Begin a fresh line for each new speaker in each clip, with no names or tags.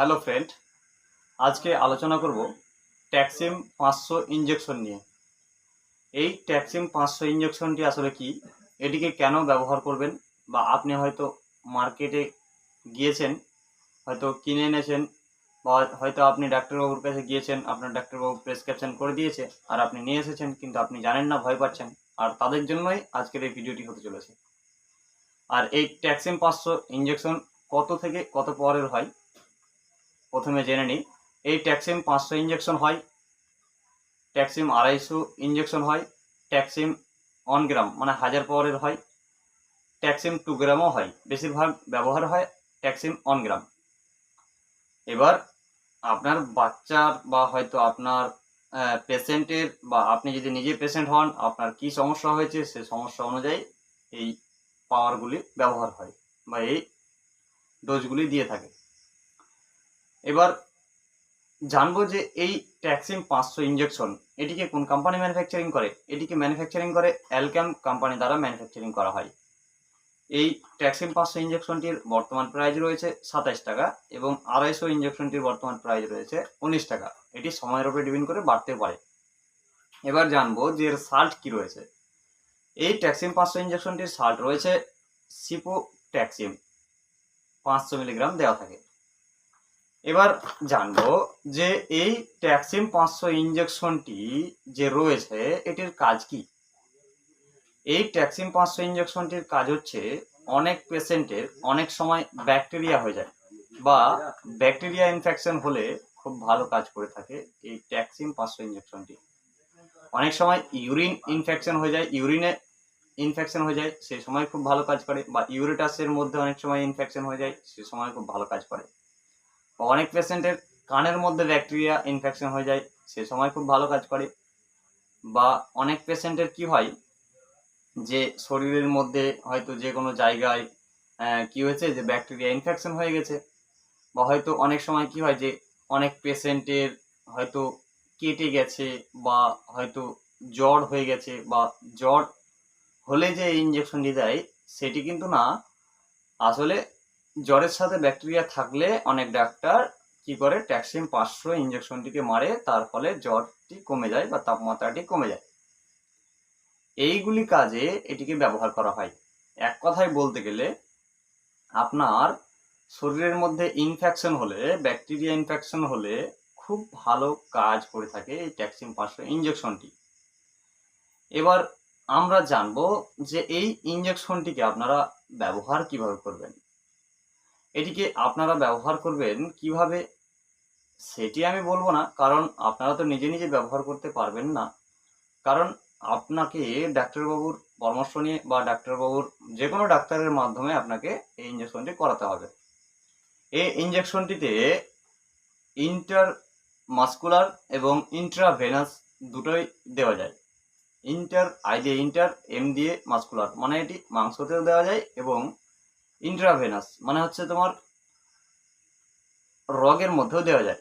Hello friend, আজকে আলোচনা করব ট্যাক্সিম পাঁচশো ইঞ্জেকশন নিয়ে। এই ট্যাক্সিম পাঁচশো ইঞ্জেকশনটি আসলে কি? এটিকে কেন ব্যবহার করবেন? বা আপনি হয়তো মার্কেটে গিয়েছেন, হয়তো কিনে এনেছেন, বা হয়তো আপনি ডাক্তারবাবুর কাছে গিয়েছেন, আপনার ডাক্তারবাবু প্রেসক্রিপশন করে দিয়েছে, আর আপনি নিয়ে এসেছেন, কিন্তু আপনি জানেন না, ভয় পাচ্ছেন, আর তাদের জন্যই আজকের এই ভিডিওটি হতে চলেছে। আর এই ট্যাক্সিম পাঁচশো ইঞ্জেকশন কত থেকে কত পাওয়ারের হয়? প্রথমে জেনে নিই, এই ট্যাক্সিম পাঁচশো ইঞ্জেকশন হয়, ট্যাক্সিম আড়াইশো ইঞ্জেকশন হয়, ট্যাক্সিম ওয়ান গ্রাম মানে হাজার পাওয়ারের হয়, ট্যাক্সিম টু গ্রামও হয়, বেশিরভাগ ব্যবহার হয় ট্যাক্সিম ওয়ান গ্রাম এবার আপনার বাচ্চার বা হয়তো আপনার পেশেন্টের বা আপনি যদি নিজে পেশেন্ট হন, আপনার কি সমস্যা হয়েছে সে সমস্যা অনুযায়ী এই পাওয়ারগুলি ব্যবহার হয় বা এই ডোজগুলি দিয়ে থাকে। এবার জানব যে এই ট্যাক্সিম পাঁচশো ইঞ্জেকশন এটিকে কোন কোম্পানি ম্যানুফ্যাকচারিং করে? এটিকে ম্যানুফ্যাকচারিং করে অ্যালক্যাম কোম্পানি দ্বারা ম্যানুফ্যাকচারিং করা হয়। এই ট্যাক্সিম পাঁচশো ইঞ্জেকশনটির বর্তমান প্রাইস রয়েছে সাতাইশ টাকা এবং আড়াইশো ইঞ্জেকশনটির বর্তমান প্রাইস রয়েছে উনিশ টাকা। এটি সময়ের উপরে ডিপেন্ড করে বাড়তে পারে। এবার জানব যে এর সাল্ট কী রয়েছে? এই ট্যাক্সিম পাঁচশো ইঞ্জেকশনটির সাল্ট রয়েছে সিপো ট্যাক্সিম পাঁচশো মিলিগ্রাম দেওয়া থাকে। এবার জানব যে এই ট্যাক্সিম পাঁচশো ইঞ্জেকশনটি যে রয়েছে, এটির কাজ কি? এই ট্যাক্সিম পাঁচশো ইঞ্জেকশনটির কাজ হচ্ছে অনেক পেশেন্টের অনেক সময় ব্যাকটেরিয়া হয়ে যায় বা ব্যাকটেরিয়া ইনফেকশন হলে খুব ভালো কাজ করে থাকে এই ট্যাক্সিম পাঁচশো ইঞ্জেকশনটি অনেক সময় ইউরিন ইনফেকশন হয়ে যায়, ইউরিনে ইনফেকশন হয়ে যায়, সে সময় খুব ভালো কাজ করে বা ইউরেটাসের মধ্যে অনেক সময় ইনফেকশন হয়ে যায়, সে সময় খুব ভালো কাজ করে। অনেক পেশেন্টের কানের মধ্যে ব্যাকটেরিয়া ইনফেকশন হয়ে যায়, সে সময় খুব ভালো কাজ করে। বা অনেক পেশেন্টের কি হয় যে শরীরের মধ্যে হয়তো যে কোনো জায়গায় কি হয়েছে যে ব্যাকটেরিয়া ইনফেকশন হয়ে গেছে। বা হয়তো অনেক সময় কি হয় যে অনেক পেশেন্টের হয়তো কেটে গেছে বা হয়তো জ্বর হয়ে গেছে বা জ্বর হলে যে ইঞ্জেকশনটি দেয়, সেটি কিন্তু না। আসলে জ্বরের সাথে ব্যাকটেরিয়া থাকলে অনেক ডাক্তার কি করে? ট্যাক্সিম পাঁচশো ইঞ্জেকশনটিকে মারে, তার ফলে জ্বরটি কমে যায় বা তাপমাত্রাটি কমে যায়। এইগুলি কাজে এটিকে ব্যবহার করা হয়। এক কথায় বলতে গেলে, আপনার শরীরের মধ্যে ইনফেকশন হলে ব্যাকটেরিয়া ইনফেকশন হলে খুব ভালো কাজ করে থাকে এই ট্যাক্সিম পাঁচশো ইঞ্জেকশনটি এবার আমরা জানব যে এই ইঞ্জেকশনটিকে আপনারা ব্যবহার কীভাবে করবেন। এটিকে আপনারা ব্যবহার করবেন কীভাবে সেটি আমি বলব না, কারণ আপনারা তো নিজে নিজে ব্যবহার করতে পারবেন না। কারণ আপনাকে ডাক্তারবাবুর পরামর্শ নিয়ে বা ডাক্তারবাবুর যে কোনো ডাক্তারের মাধ্যমে আপনাকে এই ইঞ্জেকশনটি করাতে হবে। এই ইঞ্জেকশনটিতে ইন্টার মাস্কুলার এবং ইন্ট্রাভেনাস দুটোই দেওয়া যায়। ইন্টার আই দিয়ে ইন্টার এম দিয়ে মাস্কুলার মানে এটি মাংসতেও দেওয়া যায় এবং ইন্ট্রাভেনাস মানে হচ্ছে তোমার রগের মধ্যেও দেওয়া যায়।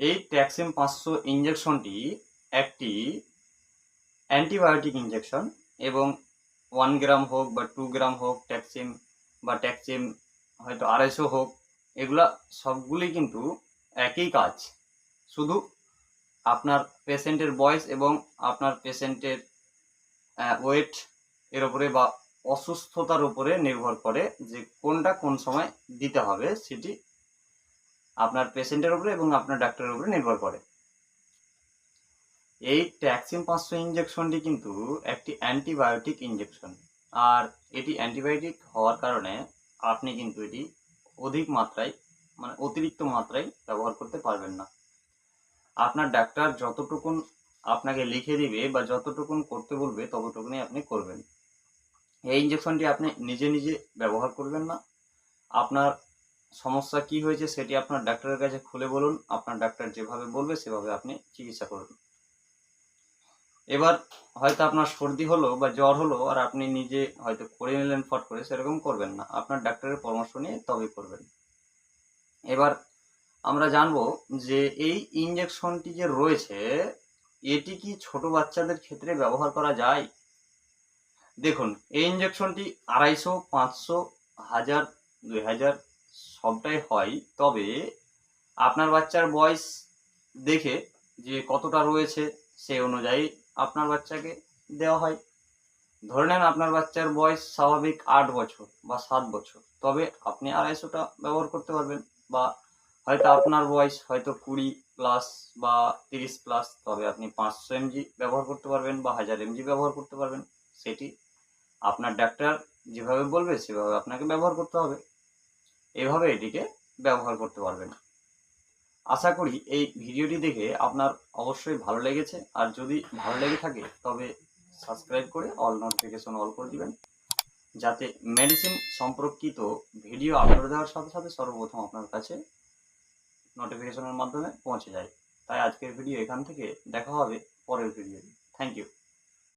এই ট্যাক্সিম পাঁচশো ইঞ্জেকশনটি একটি অ্যান্টিবায়োটিক ইঞ্জেকশন এবং ওয়ান গ্রাম হোক বা টু গ্রাম হোক, ট্যাক্সিম বা ট্যাক্সিম, হয়তো আড়াইশো হোক, এগুলা সবগুলি কিন্তু একই কাজ। শুধু আপনার পেশেন্টের বয়স এবং আপনার পেশেন্টের ওয়েট এর উপরে বা অসুস্থতার উপরে নির্ভর করে যে কোনটা কোন সময় দিতে হবে সেটি আপনার পেশেন্টের উপরে এবং আপনার ডাক্তারের উপরে নির্ভর করে। এই ট্যাক্সিন পাঁচশো ইঞ্জেকশনটি কিন্তু একটি অ্যান্টিবায়োটিক ইঞ্জেকশন আর এটি অ্যান্টিবায়োটিক হওয়ার কারণে আপনি কিন্তু এটি অধিক মাত্রায় মানে অতিরিক্ত মাত্রায় ব্যবহার করতে পারবেন না। আপনার ডাক্তার যতটুকুন আপনাকে লিখে দিবে বা যতটুকুন করতে বলবে ততটুকুনি আপনি করবেন। এই ইঞ্জেকশনটি আপনি নিজে নিজে ব্যবহার করবেন না। আপনার সমস্যা কি হয়েছে সেটি আপনার ডাক্তারের কাছে খুলে বলুন। আপনার ডাক্তার যেভাবে বলবে সেভাবে আপনি চিকিৎসা করুন এবার হয়তো আপনার সর্দি হলো বা জ্বর হলো আর আপনি নিজে হয়তো করে নিলেন, ফট করে সেরকম করবেন না। আপনার ডাক্তারের পরামর্শ নিয়ে তবে করবেন। এবার আমরা জানব যে এই ইঞ্জেকশনটি যে রয়েছে, এটি কি ছোট বাচ্চাদের ক্ষেত্রে ব্যবহার করা যায়? দেখুন, এই ইঞ্জেকশনটি আড়াইশো, পাঁচশো, হাজার, দুই হাজার, সবটাই হয়। তবে আপনার বাচ্চার বয়স দেখে যে কতটা রয়েছে সেই অনুযায়ী আপনার বাচ্চাকে দেওয়া হয়। ধরে নেন আপনার বাচ্চার বয়স স্বাভাবিক আট বছর বা সাত বছর। তবে আপনি আড়াইশোটা ব্যবহার করতে পারবেন বা হয়তো আপনার বয়স হয়তো কুড়ি প্লাস বা তিরিশ প্লাস, তবে আপনি পাঁচশো এমজি ব্যবহার করতে পারবেন বা হাজার এমজি ব্যবহার করতে পারবেন। সেটি আপনার ডাক্তার যেভাবে বলবে, সেভাবে আপনাকে ব্যবহার করতে হবে। এভাবে এটিকে ব্যবহার করতে পারবেন। আশা করি এই ভিডিওটি দেখে আপনার অবশ্যই ভালো লেগেছে। আর যদি ভালো লেগে থাকে, তবে সাবস্ক্রাইব করে অল নোটিফিকেশন অল করে দিবেন। যাতে মেডিসিন সম্পর্কিত ভিডিও আপলোড দেওয়ার সাথে সাথে সর্বপ্রথম আপনার কাছে নোটিফিকেশনের মাধ্যমে পৌঁছে যায়। তাই আজকের ভিডিও এখান থেকে দেখা হবে পরের ভিডিও থ্যাংক ইউ।